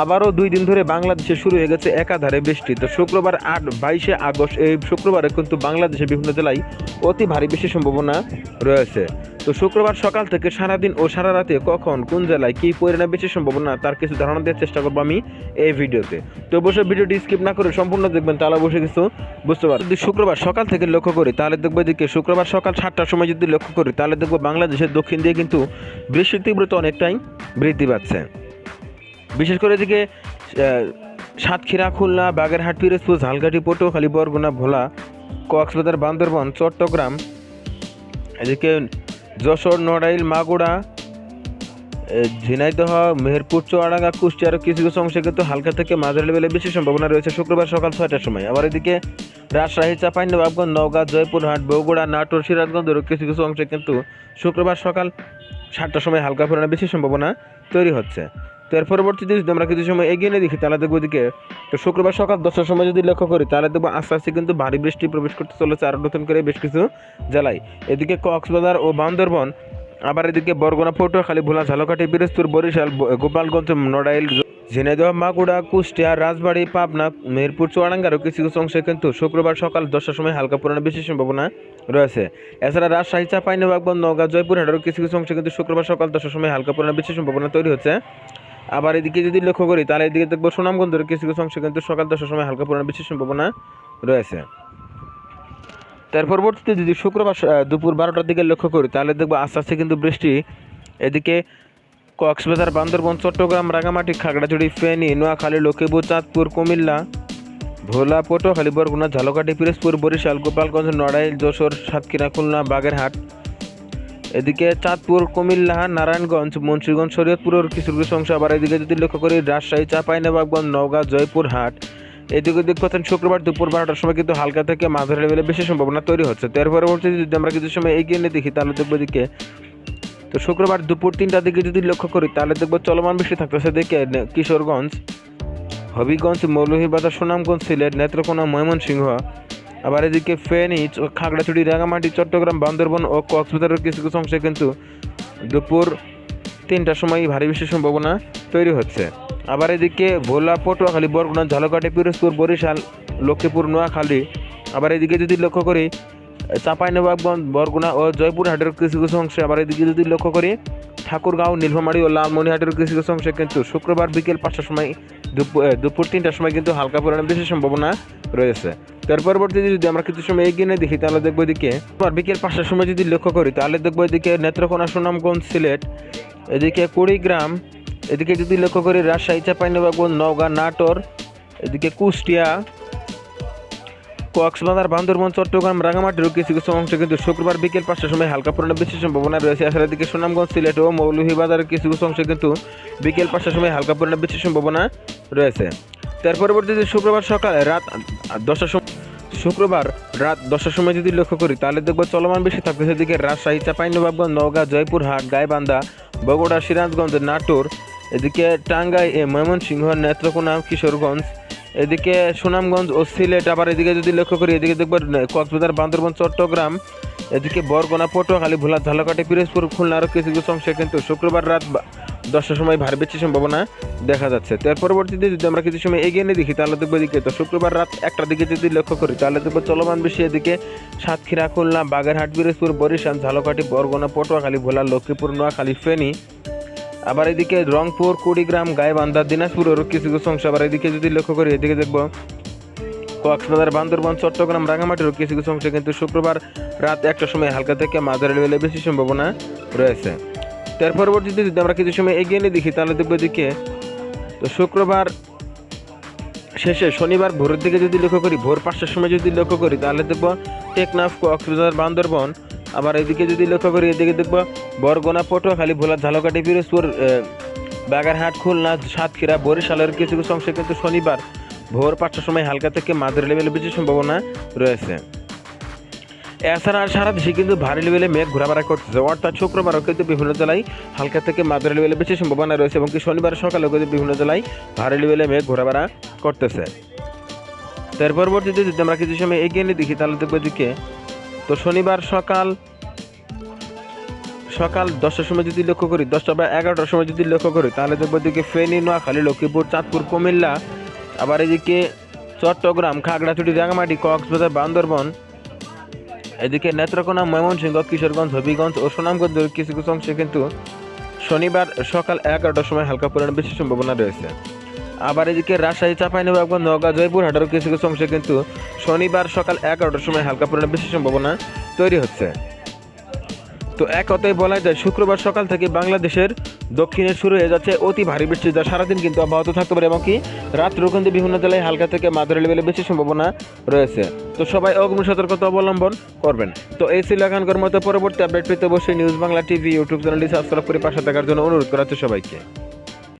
আবারও দুই দিন ধরে বাংলাদেশে শুরু হয়ে গেছে একাধারে বৃষ্টি। তো শুক্রবার আট, বাইশে আগস্ট, এই শুক্রবারে কিন্তু বাংলাদেশের বিভিন্ন জেলায় অতি ভারী বৃষ্টির সম্ভাবনা রয়েছে। তো শুক্রবার সকাল থেকে সারাদিন ও সারা রাতে কখন, কোন জেলায় কী পরিমাণে বৃষ্টির সম্ভাবনা, তার কিছু ধারণা দেওয়ার চেষ্টা করব আমি এই ভিডিওতে। তো অবশ্যই ভিডিওটি স্কিপ না করে সম্পূর্ণ দেখবেন, তাহলে অবশ্যই কিছু বুঝতে পারবেন। যদি শুক্রবার সকাল থেকে লক্ষ্য করি, তাহলে দেখব এদিকে শুক্রবার সকাল সাতটার সময় যদি লক্ষ্য করি, তাহলে দেখব বাংলাদেশের দক্ষিণ দিয়ে কিন্তু বৃষ্টির তীব্রতা অনেকটাই বৃদ্ধি পাচ্ছে। বিশেষ করে এদিকে সাতক্ষীরা, খুলনা, বাগেরহাট, পিরোজপুর, ঝালকাঠি পটুয়াখালী বরগুনা ভোলা, কক্সবাজার, বান্দরবন, চট্টগ্রাম, এদিকে যশোর, নড়াইল মাগুড়া ঝিনাইদহ, মেহেরপুর, চুয়াডাঙ্গা কুষ্টিয়ার কিছু কিছু অংশে কিন্তু হালকা থেকে মাঝারি লেভেলে বেশি সম্ভাবনা রয়েছে শুক্রবার সকাল ছয়টার সময়। আবার এদিকে রাজশাহী চাঁপাইনবাবগঞ্জ নওগাঁ, জয়পুরহাট, বগুড়া, নাটোর সিরাজগঞ্জের কিছু কিছু অংশে কিন্তু শুক্রবার সকাল সাতটার সময় হালকা পরিমাণে বেশি সম্ভাবনা তৈরি হচ্ছে। তো এর পরবর্তীতে যদি আমরা কিছু সময় এগিয়ে নিয়ে দেখি, তাহলে দেখব ওদিকে তো শুক্রবার সকাল দশটার সময় যদি লক্ষ্য করি, তাহলে দেখব আস্তে আস্তে কিন্তু ভারী বৃষ্টি প্রবেশ করতে চলেছে আরও নতুন করে বেশ কিছু জেলায়। এদিকে কক্সবাজার ও বান্দরবন, আবার এদিকে বরগুনা, পটুয়াখালী, ভোলা, ঝালকাঠি, পিরোজপুর, বরিশাল গোপালগঞ্জ, নড়াইল ঝিনাইদহ মাগুড়া কুষ্টিয়া, রাজবাড়ী, পাবনা, মেহেরপুর চুয়াডাঙ্গারও কিছু কিছু অংশে কিন্তু শুক্রবার সকাল দশটার সময় হালকা পরিমাণে বেশি সম্ভাবনা রয়েছে। এছাড়া রাজশাহী, চাঁপাইনবাবগঞ্জ, নওগাঁ জয়পুরহাটেরও কিছু কিছু অংশে কিন্তু শুক্রবার সকাল দশটার সময় হালকা পরিমাণে বেশি সম্ভাবনা তৈরি হচ্ছে। আবার এদিকে যদি লক্ষ্য করি, তাহলে এদিকে দেখব সুনামগঞ্জের কিছু কিছু অংশে কিন্তু সকাল দশটার সময় হালকা পরিমাণে বেশি সম্ভাবনা রয়েছে। তার পরবর্তীতে যদি শুক্রবার দুপুর বারোটার দিকে লক্ষ্য করি, তাহলে দেখব আস্তে আস্তে কিন্তু বৃষ্টি এদিকে কক্সবাজার, বান্দরবন, চট্টগ্রাম রাঙামাটি খাগড়াছড়ি, ফেনী, নোয়াখালী, লক্ষ্মীপুর, চাঁদপুর, কুমিল্লা, ভোলা, পটুয়াখালী, বরগুনা, ঝালকাঠি, পিরোজপুর, বরিশাল, গোপালগঞ্জ, নড়াইল, যশোর, সাতক্ষীরা, খুলনা, বাগেরহাট এদিকে চাঁদপুর, কুমিল্লা, নারায়ণগঞ্জ, মুন্সিগঞ্জ, শরীয়তপুরের কিছু কিছু অংশ আবার এদিকে যদি লক্ষ্য করি, রাজশাহী চাঁপাইনবাবগঞ্জ নওগাঁ জয়পুরহাট এদিকে দিক পাচ্ছেন শুক্রবার দুপুর বারোটার সময় কিন্তু হালকা থেকে মাঝারি লেভেলে বেশি সম্ভাবনা তৈরি হচ্ছে। তো এর পরবর্তীতে যদি আমরা কিছু সময় এগিয়ে নিয়ে দেখি, তাহলে দেখব এদিকে, তো শুক্রবার দুপুর তিনটার দিকে যদি লক্ষ্য করি, তাহলে দেখব চলমান বৃষ্টি থাকতেছে দেখে কিশোরগঞ্জ, হবিগঞ্জ, মৌলভীবাজার, সুনামগঞ্জ, সিলেট, নেত্রকোনা, ময়মনসিংহ আবার এদিকে ফেনী খাগড়াছড়ি রাঙামাটি চট্টগ্রাম, বান্দরবন ও কক্সবাজারের কিছু কিছু অংশে কিন্তু দুপুর তিনটার সময় ভারী বৃষ্টির সম্ভাবনা তৈরি হচ্ছে। আবার এদিকে ভোলা, পটুয়াখালী, বরগুনা, ঝালকাঠি, পিরোজপুর, বরিশাল, লক্ষ্মীপুর, নোয়াখালী। আবার এদিকে যদি লক্ষ্য করি চাঁপাইনবাবগঞ্জ বরগুনা ও জয়পুরহাটের কিছু কিছু অংশে, আবার এদিকে যদি লক্ষ্য করি, ঠাকুরগাঁও, নীলফামারী ও লালমনিহাটের কিছু কিছু অংশে কিন্তু শুক্রবার বিকেল পাঁচটার সময় দুপুর তিনটার সময় কিন্তু হালকা পরিমাণে বেশি সম্ভাবনা রয়েছে। তার পরবর্তীতে যদি আমরা কিছু সময় এগিয়ে নিয়ে দেখি, তাহলে দেখব এদিকে বিকেল পাঁচটার সময় যদি লক্ষ্য করি, তাহলে দেখব এদিকে নেত্রকোনা সুনামগঞ্জ সিলেট, এদিকে কুড়িগ্রাম, এদিকে যদি লক্ষ্য করি রাজশাহী, চাঁপাইনবাবগঞ্জ, নওগাঁ, নাটোর, এদিকে কুষ্টিয়া কক্সবাজার বান্দরবন, চট্টগ্রাম রাঙামাটির কিছু কিছু অংশে কিন্তু শুক্রবার বিকেল পাঁচটার সময় হালকা পরিমাণে বেশি সম্ভাবনা রয়েছে। এছাড়া দিকে সুনামগঞ্জ, সিলেট ও মৌলভীবাজারের কিছু কিছু অংশে কিন্তু বিকেল পাঁচটার সময় হালকা পরিমাণে বেশি সম্ভাবনা রয়েছে। তার পরবর্তীতে শুক্রবার সকালে, রাত দশটার সময় শুক্রবার রাত দশটার সময় যদি লক্ষ্য করি, তাহলে দেখব চলমান বেশি থাকবে সেদিকে রাজশাহী, চাঁপাইনবাবগঞ্জ, নওগাঁ জয়পুরহাট গাইবান্ধা, বগুড়া, সিরাজগঞ্জ, নাটোর, এদিকে টাঙ্গাই এ ময়মনসিংহ, নেত্রকোনা, কিশোরগঞ্জ এদিকে সুনামগঞ্জ ও সিলেট, আবার এদিকে যদি লক্ষ্য করি, এদিকে দেখব কক্সবাজার, বান্দরবন, চট্টগ্রাম, এদিকে বরগুনা, পটুয়াখালী ভোলা ঝালকাঠি, পিরোজপুর, খুলনা আরও কিছু কিছু অংশে কিন্তু শুক্রবার রাত দশটার সময় ভারী বেশি সম্ভাবনা দেখা যাচ্ছে। তার পরবর্তীতে যদি আমরা কিছু সময় এগিয়ে নিয়ে দেখি, তাহলে দেখব এদিকে তো শুক্রবার রাত একটার দিকে যদি লক্ষ্য করি, তাহলে দেখব চলমান বেশি এদিকে সাতক্ষীরা, খুলনা, বাগেরহাট, পিরোজপুর, বরিশাল, ঝালকাঠি, বরগুনা, পটুয়াখালী ভোলা লক্ষ্মীপুর, নোয়াখালী, ফেনী আবার এদিকে রংপুর, কুড়িগ্রাম, গাইবান্ধা, দিনাজপুরের কিছু কিছু অংশ। আবার এদিকে যদি লক্ষ্য করি, এদিকে দেখব কক্সবাজার, বান্দরবান, চট্টগ্রাম রাঙামাটির কিছু কিছু অংশে কিন্তু শুক্রবার রাত একটার সময় হালকা থেকে মাঝারি লেভেলে বেশি সম্ভাবনা রয়েছে। তার পরবর্তীতে যদি আমরা কিছু সময় এগিয়ে নিয়ে দেখি, তাহলে দেখব এদিকে তো শুক্রবার শেষে শনিবার ভোরের দিকে যদি লক্ষ্য করি, ভোর পাঁচটার সময় যদি লক্ষ্য করি, তাহলে দেখব টেকনাফ, কক্সবাজার, বান্দরবন আবার এদিকে যদি লক্ষ্য করি, এদিকে দেখব বরগুনা পটুয়াখালী ভোলা ঝালকাঠি পিরোজপুর বাগেরহাট, খুলনা, সাতক্ষীরা, বরিশালের কিছু কিছু অংশে কিন্তু শনিবার ভোর পাঁচটার সময় হালকা থেকে মাঝারি লেভেলে বেশি সম্ভাবনা রয়েছে। এছাড়া সারা দেশে কিন্তু ভারী লেভেলে মেঘ ঘোরাফেরা করতেছে। অর্থাৎ শুক্রবারও কিন্তু বিভিন্ন জেলায় হালকা থেকে মাঝারি লেভেলে বেশি সম্ভাবনা রয়েছে এবং কি শনিবার সকালেও কিন্তু বিভিন্ন জেলায় ভারী লেভেলে মেঘ ঘোরাফেরা করতেছে। তার পরবর্তীতে যদি আমরা কিছু সময় এগিয়ে নিয়ে দেখি, তাহলে দেখব এদিকে তো শনিবার সকাল সকাল দশটার সময় যদি লক্ষ্য করি, দশটা বা এগারোটার সময় যদি লক্ষ্য করি, তাহলে দেখব এদিকে ফেনী, নোয়াখালী, লক্ষ্মীপুর, চাঁদপুর, কুমিল্লা, আবার এদিকে চট্টগ্রাম, খাগড়াছড়ি রাঙামাটি কক্সবাজার, বান্দরবন, এদিকে নেত্রকোনা, ময়মনসিংহ, কিশোরগঞ্জ, হবিগঞ্জ ও সুনামগঞ্জের কিছু কিছু অংশে কিন্তু শনিবার সকাল এগারোটার সময় হালকা পরিমাণে বেশি সম্ভাবনা রয়েছে। আবার এদিকে রাজশাহী, চাঁপাইনবাবগঞ্জ, নওগাঁ, জয়পুর জয়পুরহাটেরও কিছু কিছু অংশে কিন্তু শনিবার সকাল এগারোটার সময় হালকা পরিমাণে বেশি সম্ভাবনা তৈরি হচ্ছে। তো এক কথায় বলা যায়, শুক্রবার সকাল থেকে বাংলাদেশের দক্ষিণে শুরু হয়ে যাচ্ছে অতি ভারী বৃষ্টি, যা সারাদিন কিন্তু অব্যাহত থাকতে পারে এবং কি রাত্রেও কিন্তু বিভিন্ন জেলায় হালকা থেকে মাঝারি লেভেলে বেশি সম্ভাবনা রয়েছে। তো সবাই অগ্নি সতর্কতা অবলম্বন করবেন। তো এই ছিল এখানকার মতো পরবর্তী আপডেট পেতে অবশ্যই নিউজ বাংলা টিভি, ইউটিউব চ্যানেলটি সাবস্ক্রাইব করে পাশে থাকার জন্য অনুরোধ করা হচ্ছে সবাইকে।